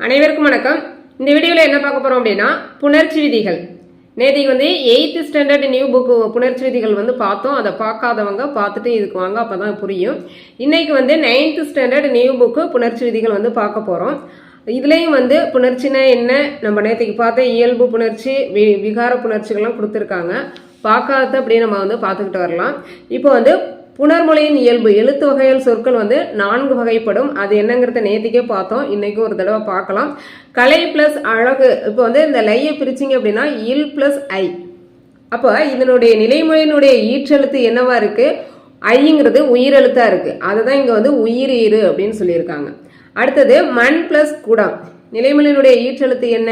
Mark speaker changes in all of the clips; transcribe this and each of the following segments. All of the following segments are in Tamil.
Speaker 1: அனைவருக்கும் வணக்கம். இந்த வீடியோவில் என்ன பார்க்க போகிறோம் அப்படின்னா புணர்ச்சி விதிகள். நேற்றுக்கு வந்து எயித்து ஸ்டாண்டர்ட் நியூ புக்கு புணர்ச்சி விதிகள் வந்து பார்த்தோம். அதை பார்க்காதவங்க பார்த்துட்டு இதுக்கு வாங்க அப்போ தான் புரியும். இன்றைக்கு வந்து நைன்த்து ஸ்டாண்டர்ட் நியூ புக்கு புணர்ச்சி விதிகள் வந்து பார்க்க போகிறோம் இதுலேயும் வந்து புணர்ச்சினா என்ன? நம்ம நேற்றுக்கு பார்த்த இயல்பு புணர்ச்சி வி விகார புணர்ச்சிகள்லாம் கொடுத்துருக்காங்க. பார்க்காத அப்படியே நம்ம வந்து பார்த்துக்கிட்டு வரலாம். இப்போ வந்து புனர்மொழியின் இயல்பு எழுத்து வகையில் சொற்கள் வந்து நான்கு வகைப்படும். அது என்னங்கிறத நேற்றுக்கே பார்த்தோம். இன்னைக்கும் ஒரு தடவை பார்க்கலாம். கலை பிளஸ் அழகு. இப்போ வந்து இந்த லையை பிரிச்சிங்க அப்படின்னா இல் பிளஸ் ஐ. அப்போ இதனுடைய நிலைமொழியினுடைய ஈற்றெழுத்து என்னவா இருக்கு? ஐங்கிறது உயிரெழுத்தா இருக்கு. அதுதான் இங்கே வந்து உயிரீறு அப்படின்னு சொல்லியிருக்காங்க. அடுத்தது மண் பிளஸ் குடம். நிலைமொழியினுடைய ஈற்றெழுத்து என்ன?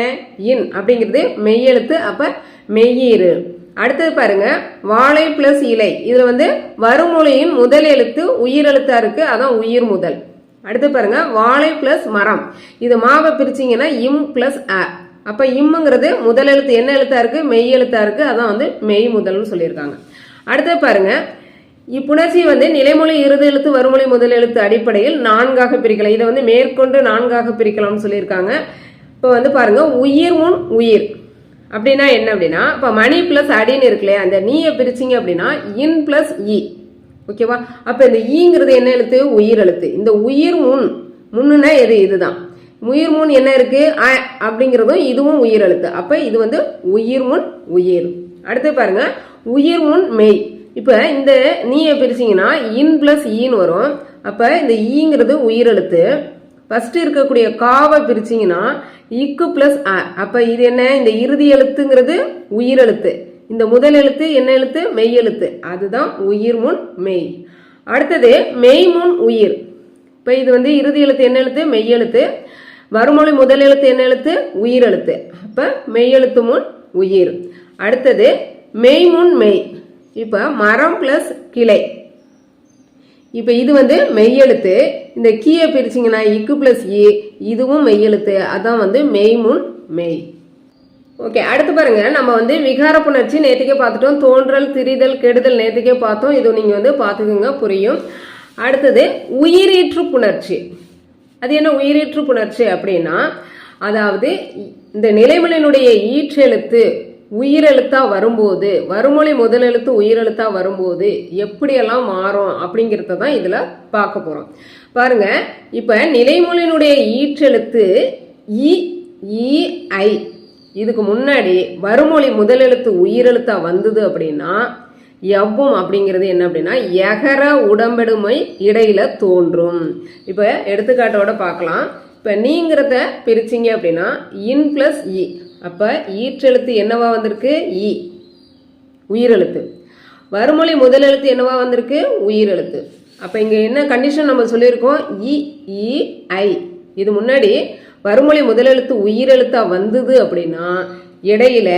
Speaker 1: இன் அப்படிங்கிறது மெய்யெழுத்து அப்போ மெய்யீறு. அடுத்தது பாருங்க வாழை பிளஸ் இலை. இதுல வந்து வருமொழியின் முதல் எழுத்து உயிரெழுத்தா இருக்கு அதான் உயிர் முதல். அடுத்து பாருங்க வாழை பிளஸ் மரம். இது மாவை பிரிச்சீங்கன்னா இம் பிளஸ் அ. அப்ப இம்முங்கிறது முதல் எழுத்து என்ன எழுத்தா இருக்கு மெய் எழுத்தா இருக்கு அதான் வந்து மெய் முதல்னு சொல்லியிருக்காங்க. அடுத்து பாருங்க இப்புணர்ச்சி வந்து நிலைமொழி இறுதி எழுத்து வருமொழி முதல் எழுத்து அடிப்படையில் நான்காக பிரிக்கலாம். இதை வந்து மேற்கொண்டு நான்காக பிரிக்கலாம்னு சொல்லியிருக்காங்க. இப்போ வந்து பாருங்க உயிர் முன் உயிர். அப்படின்னா என்ன அப்படின்னா இப்போ மணி பிளஸ் அடின்னு இருக்குல்லையே அந்த நீயை பிரிச்சிங்க அப்படின்னா இன் பிளஸ் இ. ஓகேவா அப்போ இந்த ஈங்கிறது என்ன எழுத்து? உயிர் எழுத்து. இந்த உயிர் முன். முன்னுனா எது? இதுதான். உயிர் முன் என்ன இருக்கு? அ அப்படிங்கிறதும் இதுவும் உயிர் எழுத்து. அப்போ இது வந்து உயிர் முன் உயிர். அடுத்து பாருங்க. உயிர் முன் மெய். இப்போ இந்த நீயை பிரிச்சிங்கன்னா இன் பிளஸ் ஈன்னு வரும். அப்போ இந்த ஈங்கிறது உயிர் எழுத்து. ஃபர்ஸ்ட் இருக்கக்கூடிய காவை பிரிச்சிங்கன்னா இக்கு பிளஸ் அ. அப்போ இது என்ன? இந்த இறுதி எழுத்துங்கிறது உயிரெழுத்து இந்த முதல் எழுத்து என்ன எழுத்து? மெய் எழுத்து. அதுதான் உயிர் முன் மெய். அடுத்தது மெய் முன் உயிர். இப்போ இது வந்து இறுதி எழுத்து என்ன எழுத்து? மெய் எழுத்து. வருமொழி முதல் எழுத்து என்ன எழுத்து? உயிர் எழுத்து. அப்போ மெய் எழுத்து முன் உயிர். அடுத்தது மெய் முன் மெய். இப்போ மரம் பிளஸ் கிளை. இப்போ இது வந்து மெய்யெழுத்து. இந்த கீயை பிரிச்சிங்கன்னா இக்கு பிளஸ் இ இதுவும் மெய்யெழுத்து. அதான் வந்து மெய் முன் மெய். ஓகே அடுத்து பாருங்க. நம்ம வந்து விகார புணர்ச்சி நேற்றுக்கே பார்த்துட்டோம். தோன்றல் திரிதல் கெடுதல் நேற்றுக்கே பார்த்தோம். இது நீங்கள் வந்து பார்த்துக்குங்க புரியும். அடுத்தது உயிரீற்று புணர்ச்சி. அது என்ன உயிரீற்று புணர்ச்சி அப்படின்னா அதாவது இந்த நிலைமலினுடைய ஈற்றெழுத்து உயிரெழுத்தா வரும்போது வறுமொழி முதலெழுத்து உயிரெழுத்தாக உயிரெழுத்தா வரும்போது எப்படியெல்லாம் மாறும் அப்படிங்கிறத தான் இதில் பார்க்க போகிறோம் பாருங்க இப்போ நிலைமொழியினுடைய ஈற்றெழுத்து இ இதுக்கு முன்னாடி வறுமொழி முதல் எழுத்து உயிரெழுத்தா வந்தது அப்படின்னா எவ்வும் அப்படிங்கிறது என்ன அப்படின்னா எகர உடம்பெடுமை இடையில தோன்றும். இப்போ எடுத்துக்காட்டோட பார்க்கலாம். இப்போ நீங்கிறத பிரிச்சிங்க அப்படின்னா இன் பிளஸ் இ. அப்போ ஈற்றெழுத்து என்னவா வந்திருக்கு? இ உயிரெழுத்து. வறுமொழி முதலெழுத்து என்னவாக என்னவா வந்திருக்கு? உயிரெழுத்து. அப்போ இங்கே என்ன கண்டிஷன் நம்ம சொல்லியிருக்கோம்? இ இ ஐ. இது முன்னாடி வறுமொழி முதலெழுத்து உயிரெழுத்தாக வந்தது அப்படின்னா இடையில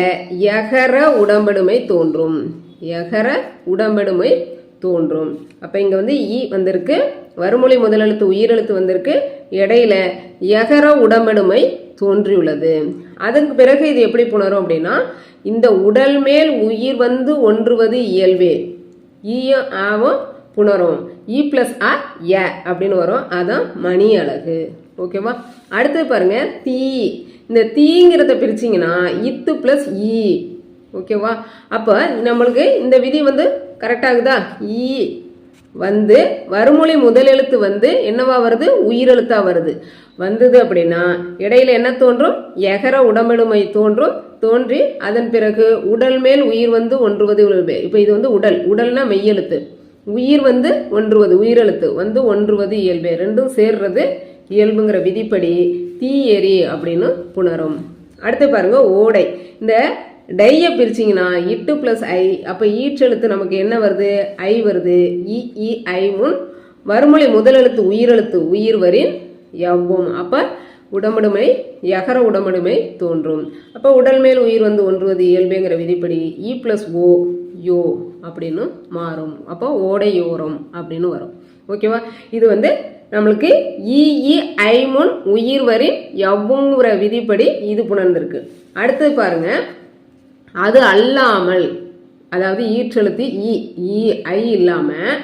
Speaker 1: எகர உடம்பெடுமை தோன்றும். எகர உடம்பெடுமை தோன்றும். அப்போ இங்கே வந்து இ வந்திருக்கு. வறுமொழி முதலெழுத்து உயிரெழுத்து வந்திருக்கு. இடையில எகர உடம்பெடுமை தோன்றியுள்ளது. அதற்கு பிறகு இது எப்படி புணரும் அப்படின்னா இந்த உடல் மேல் உயிர் வந்து ஒன்றுவது இயல்பே. ஈயும் ஆவும் புணரும். இ பிளஸ் ஆ ஏ அப்படின்னு வரும். அதான் மணி அழகு. ஓகேவா அடுத்து பாருங்க தீ இந்த தீங்கிறத பிரிச்சிங்கன்னா இத்து பிளஸ் இ ஓகேவா அப்போ நம்மளுக்கு இந்த விதி வந்து கரெக்டாகுதா இ e. வந்து வறுமொழி முதல் எழுத்து வந்து என்னவா வருது? உயிரெழுத்தா வருது. வந்தது அப்படின்னா இடையில என்ன தோன்றும்? எகர உடம்பெடுமை தோன்றும். தோன்றி அதன் பிறகு உடல் மேல் உயிர் வந்து ஒன்றுவது உழல்பே இப்போ இது வந்து உடல். உடல்னா மெய்யெழுத்து. உயிர் வந்து ஒன்றுவது உயிரெழுத்து. வந்து ஒன்றுவது இயல்பே. ரெண்டும் சேர்றது இயல்புங்கிற விதிப்படி தீ எரி அப்படின்னு புணரும். அடுத்து பாருங்க ஓடை. இந்த டையை பிரிச்சிங்கன்னா இட்டு ப்ளஸ் ஐ அப்போ ஈற்றெழுத்து நமக்கு என்ன வருது? ஐ வருது. இ இ ஐ முன் வறுமொழி முதலெழுத்து உயிரெழுத்து உயிர் வரின் எவ்வும். அப்போ உடம்புடுமை எகர உடம்புடுமை தோன்றும். அப்போ உடல் மேல் உயிர் வந்து ஒன்றுவது இயல்புங்கிற விதிப்படி இ ப்ளஸ் ஓ யோ அப்படின்னு மாறும். அப்போ ஓடையோரம் அப்படின்னு வரும். ஓகேவா இது வந்து நம்மளுக்கு இஇ ஐமுன் ஐ முன் உயிர் வரின் எவ்வுங்கிற விதிப்படி இது புணர்ந்திருக்கு. அடுத்தது பாருங்கள் அது அல்லாமல் அதாவது ஈற்றெழுத்து இ இ ஐ இல்லாமல்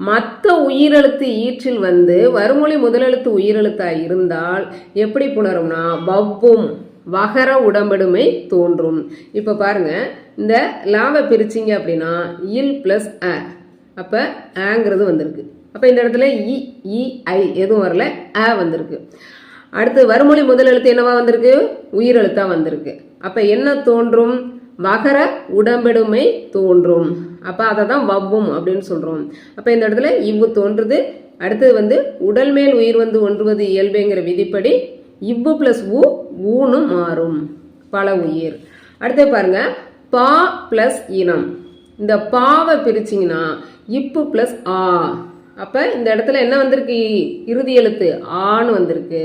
Speaker 1: மற்ற உயிரெழுத்து ஈற்றில் வந்து வறுமொழி முதலெழுத்து உயிரெழுத்தாக இருந்தால் எப்படி புணரும்னா வவ்வும் வகர உடம்பெடுமை தோன்றும். இப்போ பாருங்க இந்த லாவை பிரிச்சிங்க அப்படின்னா இல் ப்ளஸ் அ. அப்போ ஆங்கிறது வந்திருக்கு. அப்போ இந்த இடத்துல இ இ ஐ எதுவும் வரல அ வந்திருக்கு. அடுத்து வறுமொழி முதல் எழுத்து என்னவா வந்திருக்கு? உயிரெழுத்தா வந்திருக்கு. அப்போ என்ன தோன்றும்? வகர உடம்பெடுமை தோன்றும். அப்போ அதை தான் வவ்வும் அப்படின்னு சொல்கிறோம் அப்போ இந்த இடத்துல இவ்வு தோன்றுது. அடுத்தது வந்து உடல் மேல் உயிர் வந்து ஒன்றுவது இயல்புங்கிற விதிப்படி இவ்வு ப்ளஸ் ஊ ஊனு மாறும். பல உயிர். அடுத்து பாருங்க பா ப்ளஸ் இனம். இந்த பாவை பிரிச்சிங்கன்னா இப்பு ப்ளஸ் ஆ. அப்போ இந்த இடத்துல என்ன வந்திருக்கு? இறுதி எழுத்து ஆன்னு வந்திருக்கு.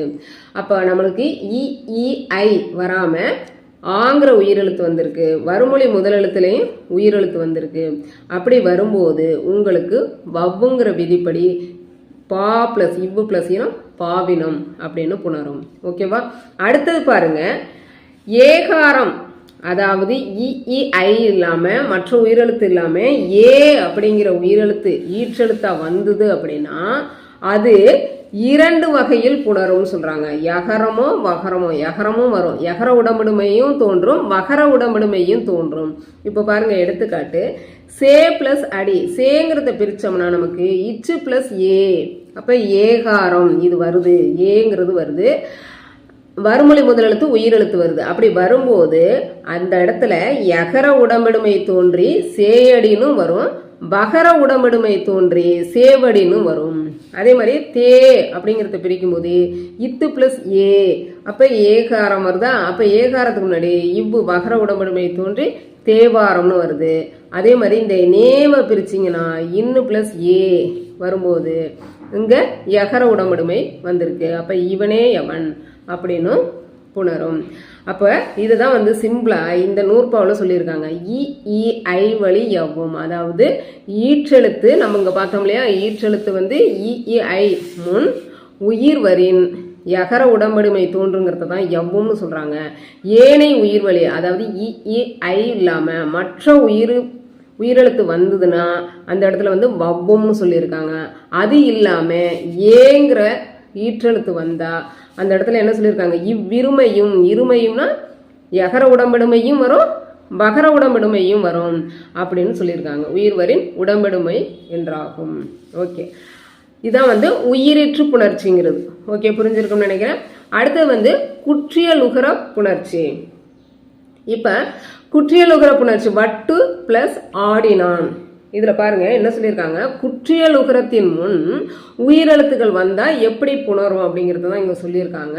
Speaker 1: அப்போ நம்மளுக்கு இ இ ஐ வராமல் ஆங்கிற உயிரெழுத்து வந்திருக்கு. வறுமொழி முதலெழுத்துலேயும் உயிரெழுத்து வந்திருக்கு. அப்படி வரும்போது உங்களுக்கு வவ்வுங்கிற விதிப்படி பா ப்ளஸ் இவ்வு ப்ளஸ் இனம் பாவினம் அப்படின்னு புணரும். ஓகேவா? அடுத்தது பாருங்க. ஏகாரம் அதாவது இஇஐ ஐ இல்லாமல் மற்ற உயிரெழுத்து இல்லாமல் ஏ அப்படிங்கிற உயிரெழுத்து ஈற்றெழுத்தாக வந்தது அப்படின்னா அது இரண்டு வகையில் புணரும்னு சொல்றாங்க. யகரமோ வகரமோ. யகரமும் வரும். யகர உடம்புடுமையும் தோன்றும் வகர உடம்புடுமையும் தோன்றும். இப்போ பாருங்க எடுத்துக்காட்டு. சே பிளஸ் அடி. சேங்கிறத பிரிச்சோம்னா நமக்கு இச்சு பிளஸ் ஏ. அப்போ ஏகாரம். இது வருது. ஏங்கிறது வருது. வறுமொழி முதலெழுத்து உயிரெழுத்து வருது. அப்படி வரும்போது அந்த இடத்துல எகர உடம்படுமை தோன்றி சேயடின்னு வரும். பகர உடம்படுமை தோன்றி சேவடின்னு வரும். அதே மாதிரி தே அப்படிங்கிறத பிரிக்கும் போது இத்து பிளஸ் ஏ அப்போ ஏகாரம் வருதா? அப்போ ஏகாரத்துக்கு முன்னாடி இவ்வு பகர உடம்படுமை தோன்றி தேவாரம்னு வருது. அதே மாதிரி இந்த நேம பிரிச்சிங்கன்னா இன்னு பிளஸ் ஏ வரும்போது இங்கே யகர உடம்படுமை வந்திருக்கு. அப்போ இவனே எவன் அப்படின்னு புணரும். அப்போ இதுதான் வந்து சிம்பிளாக இந்த நூற்பாவில் சொல்லியிருக்காங்க. இ இ ஐ வழி எவ்வும் அதாவது ஈற்றெழுத்து நம்ம இங்கே பார்த்தோம் இல்லையா? ஈற்றெழுத்து வந்து இ இ ஐ முன் உயிர் வரின் எகர உடம்படுமை தோன்றுங்கிறத தான் எவ்வும்னு சொல்கிறாங்க ஏனை உயிர் வழி அதாவது இ இ ஐ இல்லாமல் மற்ற உயிர் உயிரெழுத்து வந்ததுன்னா அந்த இடத்துல வந்து வவ்வும்னு சொல்லியிருக்காங்க. அது இல்லாமல் ஏங்கிற ஈற்றெழுத்து வந்தால் அந்த இடத்துல என்ன சொல்லியிருக்காங்க? இவ்விருமையும் இருமையும்னா எகர உடம்பெடுமையும் வரும் பகர உடம்பெடுமையும் வரும் அப்படின்னு சொல்லியிருக்காங்க. உயிர்வரின் உடம்பெடுமை என்றாகும். ஓகே. இதான் வந்து உயிரிற்று புணர்ச்சிங்கிறது. ஓகே புரிஞ்சிருக்கும்னு நினைக்கிறேன். அடுத்தது வந்து குற்றியலுகர புணர்ச்சி. இப்போ குற்றியலுகர புணர்ச்சி வட்டு ப்ளஸ் ஆடினான். இதில் பாருங்கள் என்ன சொல்லியிருக்காங்க? குற்றியல் உகரத்தின் முன் உயிரெழுத்துக்கள் வந்தால் எப்படி புணரும் அப்படிங்கிறது தான் இங்கே சொல்லியிருக்காங்க.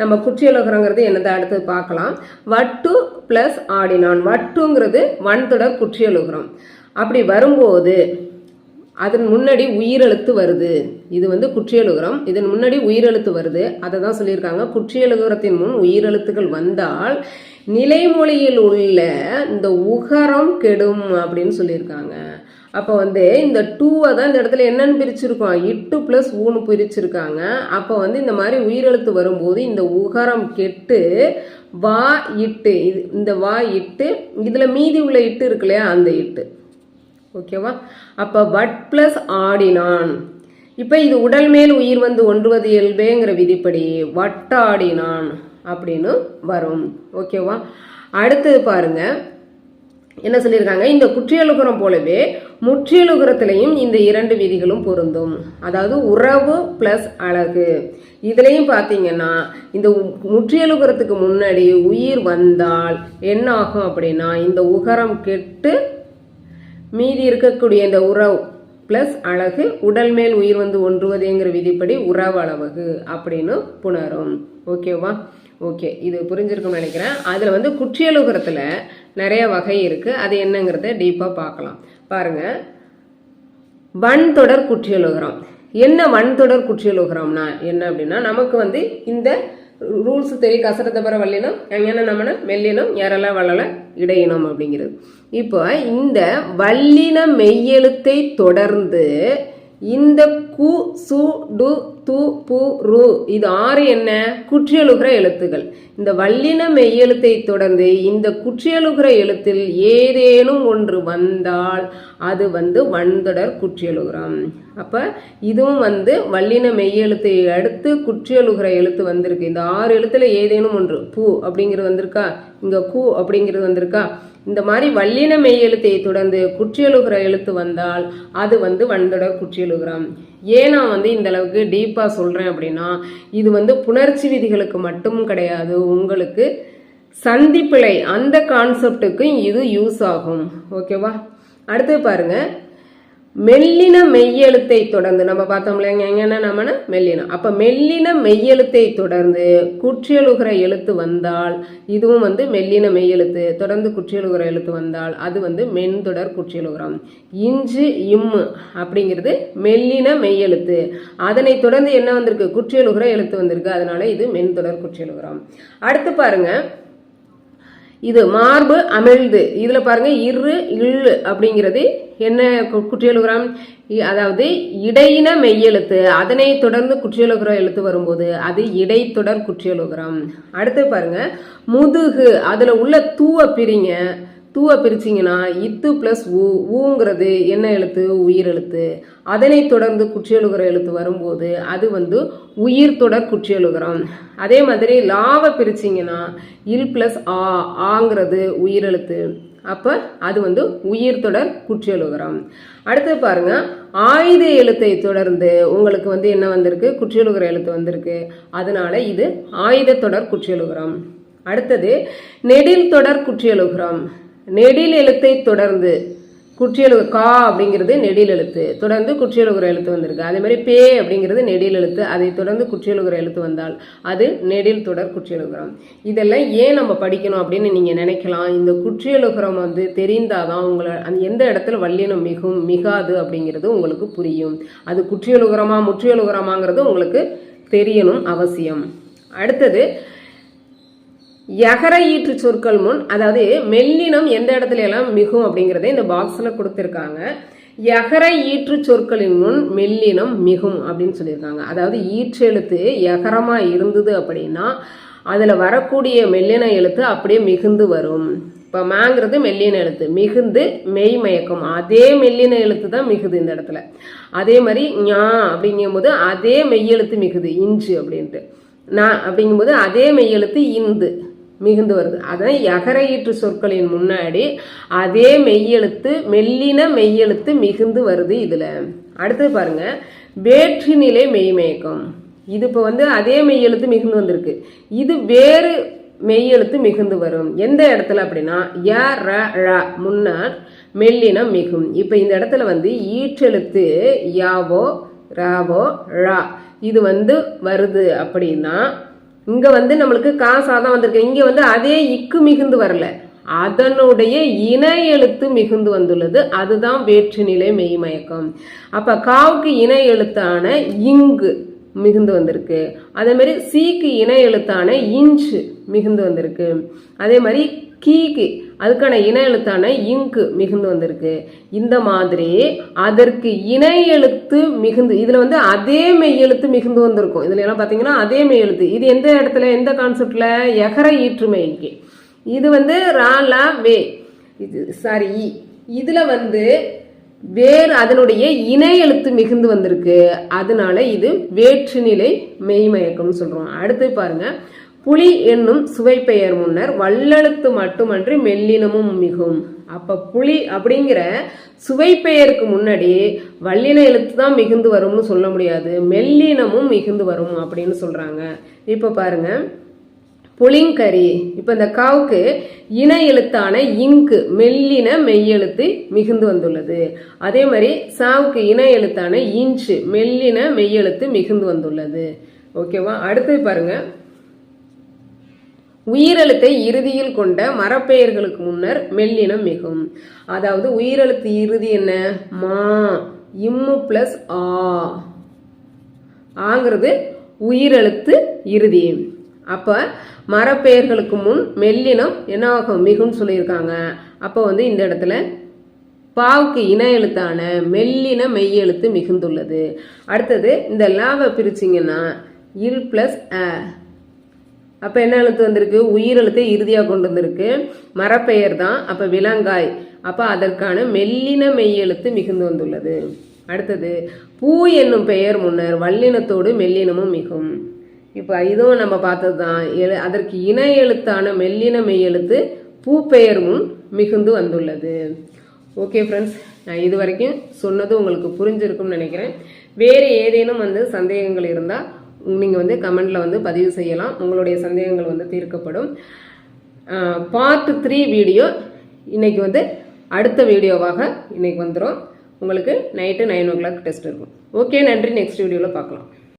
Speaker 1: நம்ம குற்றியல் உகரங்கிறது என்னதை? அடுத்து பார்க்கலாம். வட்டு ப்ளஸ் ஆடினான். வட்டுங்கிறது வன்தொடர் குற்றியல் உகரம். அப்படி வரும்போது அதன் முன்னாடி உயிரெழுத்து வருது. இது வந்து குற்றியலுகரம். இதன் முன்னாடி உயிரெழுத்து வருது. அதை தான் சொல்லியிருக்காங்க. குற்றியலுகரத்தின் முன் உயிரெழுத்துக்கள் வந்தால் நிலைமொழியில் உள்ள இந்த உகரம் கெடும் அப்படின்னு சொல்லியிருக்காங்க. அப்போ வந்து இந்த டூவை தான் இந்த இடத்துல என்னன்னு பிரிச்சிருக்கோம். இட்டு ப்ளஸ் ஊனு பிரிச்சிருக்காங்க. அப்போ வந்து இந்த மாதிரி உயிரெழுத்து வரும்போது இந்த உகரம் கெட்டு வா இட்டு. இது இந்த வா இட்டு இதில் மீதி உள்ள இட்டு இருக்கு இல்லையா? அந்த இட்டு. ஓகேவா? அப்போ வட் ப்ளஸ் ஆடினான். இப்போ இது உடல் மேல் உயிர் வந்து ஒன்றுவது இயல்பேங்கிற விதிப்படி வட்டாடினான் அப்படின்னு வரும். ஓகேவா? அடுத்தது பாருங்க. என்ன சொல்லியிருக்காங்க? இந்த குற்றியலுகரம் போலவே முற்றியலுகரத்திலையும் இந்த இரண்டு விதிகளும் பொருந்தும். அதாவது உறவு பிளஸ் அழகு. இதுலேயும் பார்த்தீங்கன்னா இந்த முற்றியலுகரத்துக்கு முன்னாடி உயிர் வந்தால் என்ன ஆகும் அப்படின்னா இந்த உகரம் கெட்டு மீதி இருக்கக்கூடிய இந்த உறவு ப்ளஸ் அழகு உடல் மேல் உயிர் வந்து ஒன்றுவதேங்கிற விதிப்படி உறவு அளவு அப்படின்னு புணரும். ஓகேவா ஓகே இது புரிஞ்சிருக்கும்னு நினைக்கிறேன். அதில் வந்து குற்றியலுகரத்தில் நிறைய வகை இருக்குது அது என்னங்கிறத டீப்பாக பார்க்கலாம். பாருங்கள் வன்தொடர் குற்றியலுகரம். என்ன வன்தொடர் குற்றியலுகரம்னா என்ன அப்படின்னா நமக்கு வந்து இந்த ரூல்ஸ் தெரியும் கசரத்தை பிற வல்லினம் எங்கன்னா நம்மன மெல்லினம் யாரெல்லாம் வளல இடையினோம் அப்படிங்கிறது. இப்போ இந்த வல்லின மெய்யெழுத்தை தொடர்ந்து இந்த கு சு டு து பு ரு. இது ஆறு என்ன? குற்றியலுகிற எழுத்துகள். இந்த வல்லின மெய்யெழுத்தை தொடர்ந்து இந்த குற்றியலுகிற எழுத்தில் ஏதேனும் ஒன்று வந்தால் அது வந்து வன்தொடர் குற்றியலுகரம். அப்போ இதுவும் வந்து வல்லின மெய்யெழுத்தை அடுத்து குற்றியலுகிற எழுத்து வந்திருக்கு. இந்த ஆறு எழுத்துல ஏதேனும் ஒன்று பூ அப்படிங்கிறது வந்திருக்கா? இங்கே கு அப்படிங்கிறது வந்திருக்கா? இந்த மாதிரி வல்லின மெய் எழுத்தை தொடர்ந்து குற்றியலுகிற எழுத்து வந்தால் அது வந்து வன்தொடர் குற்றியலுகரம். ஏன் நான் வந்து இந்த அளவுக்கு டீப்பாக சொல்கிறேன் அப்படின்னா இது வந்து புணர்ச்சி விதிகளுக்கு மட்டும் கிடையாது உங்களுக்கு சந்திப்பிழை அந்த கான்செப்டுக்கும் இது யூஸ் ஆகும். ஓகேவா அடுத்து பாருங்கள் மெல்லின மெய்யெழுத்தை தொடர்ந்து நம்ம பார்த்தோம் இல்லைங்க எங்கன்னா நம்மன மெல்லினம். அப்போ மெல்லின மெய்யெழுத்தை தொடர்ந்து குற்றியலுகிற எழுத்து வந்தால் இதுவும் வந்து மெல்லின மெய்யெழுத்து தொடர்ந்து குற்றியலுகிற எழுத்து வந்தால் அது வந்து மென்தொடர் குற்றியலுகரம். இஞ்சு இம்மு அப்படிங்கிறது மெல்லின மெய்யெழுத்து. அதனை தொடர்ந்து என்ன வந்திருக்கு? குற்றியலுகிற எழுத்து வந்திருக்கு. அதனால இது மென்தொடர் குற்றியலுகரம். அடுத்து பாருங்க. இது மார்பு அமிழ்து இதில் பாருங்கள் இரு இள்ளு அப்படிங்கிறது என்ன குற்றியலுகிறம் இ- அதாவது இடையின மெய்யெழுத்து. அதனை தொடர்ந்து குற்றியலுகிற எழுத்து வரும்போது அது இடைத்தொடர் குற்றியலுகிறம் அடுத்து பாருங்க முதுகு. அதில் உள்ள தூவ பிரிங்க. தூவை பிரிச்சிங்கன்னா இத்து ப்ளஸ் ஊ ஊங்கிறது என்ன எழுத்து? உயிர் எழுத்து. அதனை தொடர்ந்து குற்றியலுகிற எழுத்து வரும்போது அது வந்து உயிர் தொடர் குற்றியலுகரம். அதே மாதிரி லாவை பிரிச்சிங்கன்னா இல் ப்ளஸ் ஆ ஆங்கிறது உயிரெழுத்து அப்போ அது வந்து உயிர் தொடர் குற்றியலுகரம். அடுத்து பாருங்க ஆயுத எழுத்தை தொடர்ந்து உங்களுக்கு வந்து என்ன வந்திருக்கு? குற்றியலுகிற எழுத்து வந்திருக்கு. அதனால இது ஆயுத தொடர் குற்றியலுகரம். அடுத்தது நெடில் தொடர் குற்றியலுகரம். நெடில் எழுத்தை தொடர்ந்து குற்றியலு கா அப்படிங்கிறது நெடில் எழுத்து. தொடர்ந்து குற்றியலுகிற எழுத்து வந்திருக்கு. அதே மாதிரி பே அப்படிங்கிறது நெடில் எழுத்து. அதை தொடர்ந்து குற்றியலுகிற எழுத்து வந்தால் அது நெடில் தொடர் குற்றியலுகரம். இதெல்லாம் ஏன் நம்ம படிக்கணும் அப்படின்னு நீங்கள் நினைக்கலாம். இந்த குற்றியலுகரம் வந்து தெரிந்தாதான் உங்களை அந்த எந்த இடத்துல வல்லினம் மிகும் மிகாது அப்படிங்கிறது உங்களுக்கு புரியும். அது குற்றியலுகரமா முற்றியலுகரமாங்கிறது உங்களுக்கு தெரியணும் அவசியம். அடுத்தது எகர ஈற்று சொற்கள் முன் அதாவது மெல்லினம் எந்த இடத்துல எல்லாம் மிகும் அப்படிங்கிறத இந்த பாக்ஸில் கொடுத்துருக்காங்க. எகர ஈற்று சொற்களின் முன் மெல்லினம் மிகும் அப்படின்னு சொல்லியிருக்காங்க. அதாவது ஈற்றெழுத்து எகரமாக இருந்தது அப்படின்னா அதில் வரக்கூடிய மெல்லின எழுத்து அப்படியே மிகுந்து வரும். இப்போ மேங்கிறது மெல்லின எழுத்து. மிகுந்து மெய் மயக்கம். அதே மெல்லின எழுத்து தான் மிகுது இந்த இடத்துல. அதே மாதிரி ஞா அப்படிங்கும்போது அதே மெய்யெழுத்து மிகுது. இஞ்சு அப்படின்ட்டு. நான் அப்படிங்கும்போது அதே மெய்யெழுத்து இந்து. மிகுந்து வருது. அதான் எகரையீற்று ஈற்று சொற்களின் முன்னாடி அதே மெய்யெழுத்து மெல்லின மெய்யெழுத்து மிகுந்து வருது இதில். அடுத்து பாருங்க. வேற்று நிலை மெய்மயக்கம் இது இப்போ வந்து அதே மெய்யெழுத்து மிகுந்து வந்திருக்கு. இது வேறு மெய்யெழுத்து மிகுந்து வரும். எந்த இடத்துல அப்படின்னா ய ர ழ முன்னால் மெல்லினம் மிகும். இப்போ இந்த இடத்துல வந்து ஈற்றெழுத்து யாவோ ராவோ ழா இது வந்து வருது அப்படின்னா இங்கே வந்து நம்மளுக்கு காசா தான் வந்திருக்கு. இங்கே வந்து அதே இக்கு மிகுந்து வரல. அதனுடைய இணை எழுத்து மிகுந்து வந்துள்ளது. அதுதான் வேற்றுநிலை மெய்மயக்கம் அப்போ காவுக்கு இணை எழுத்தான இங்கு மிகுந்து வந்திருக்கு. அதே மாதிரி சீக்கு இணை எழுத்தான இஞ்சு மிகுந்து வந்திருக்கு. அதே மாதிரி கீக்கு அதுக்கான இணை எழுத்தான இங்கு மிகுந்து வந்திருக்கு. இந்த மாதிரி அதற்கு இணை எழுத்து மிகுந்து இதில் வந்து அதே மெய் எழுத்து மிகுந்து வந்திருக்கும். இதில் எல்லாம் பார்த்தீங்கன்னா அதே மெய் எழுத்து. இது எந்த இடத்துல எந்த கான்செப்டில் எகர ஈற்றுமைக்கு இது வந்து ரா லா வே. இது சாரி இதில் வந்து வேறு அதனுடைய இணை எழுத்து மிகுந்து வந்திருக்கு. அதனால இது வேற்றுநிலை மெய்மயக்கம்னு சொல்கிறோம் அடுத்து பாருங்கள் புலி என்னும் சுவைப்பெயர் முன்னர் வல்லெழுத்து மட்டுமன்றி மெல்லினமும் மிகும். அப்ப புலி அப்படிங்கிற சுவைப்பெயருக்கு முன்னாடி வல்லின எழுத்து தான் மிகுந்து வரும்னு சொல்ல முடியாது. மெல்லினமும் மிகுந்து வரும் அப்படின்னு சொல்றாங்க. இப்ப பாருங்க. புளிங்கரி இப்ப இந்த காவுக்கு இன எழுத்தான இங்கு மெல்லின மெய்யெழுத்து மிகுந்து வந்துள்ளது. அதே மாதிரி சாவுக்கு இன எழுத்தான இன்ச்சு மெல்லின மெய்யெழுத்து மிகுந்து வந்துள்ளது. ஓகேவா? அடுத்து பாருங்க. உயிரெழுத்தை இறுதியில் கொண்ட மரப்பெயர்களுக்கு முன்னர் மெல்லினம் மிகும். அதாவது உயிரெழுத்து இறுதி என்ன? மா இம்மு பிளஸ் ஆ. ஆங்கிறது உயிரெழுத்து இறுதி. அப்ப மரப்பெயர்களுக்கு முன் மெல்லினம் என்ன ஆகும் மிகும்னு சொல்லியிருக்காங்க. அப்போ வந்து இந்த இடத்துல பாவுக்கு இன எழுத்தான மெல்லின மெய்யெழுத்து மிகுந்துள்ளது. அடுத்தது இந்த லாவை பிரிச்சிங்கன்னா இல் பிளஸ் அ. அப்போ என்ன எழுத்து வந்திருக்கு? உயிர் எழுத்தை இறுதியாக கொண்டு வந்திருக்கு. மரப்பெயர் தான். அப்போ விலங்காய். அப்போ அதற்கான மெல்லின மெய் எழுத்து மிகுந்து வந்துள்ளது. அடுத்தது பூ என்னும் பெயர் முன்னர் வல்லினத்தோடு மெல்லினமும் மிகும். இப்போ இதுவும் நம்ம பார்த்தது தான் எழு அதற்கு இணை எழுத்தான மெல்லின மெய் எழுத்து பூ பெயர் முன் மிகுந்து வந்துள்ளது. ஓகே ஃப்ரெண்ட்ஸ் நான் இது வரைக்கும் சொன்னது உங்களுக்கு புரிஞ்சிருக்கும்னு நினைக்கிறேன். வேறு ஏதேனும் வந்து சந்தேகங்கள் இருந்தால் நீங்கள் வந்து கமெண்டில் வந்து பதிவு செய்யலாம். உங்களுடைய சந்தேகங்கள் வந்து தீர்க்கப்படும். பார்ட் த்ரீ வீடியோ இன்னைக்கு வந்து அடுத்த வீடியோவாக இன்றைக்கி வந்துடும் உங்களுக்கு night nine o'clock test இருக்கும். ஓகே நன்றி. நெக்ஸ்ட் வீடியோவில் பார்க்கலாம்.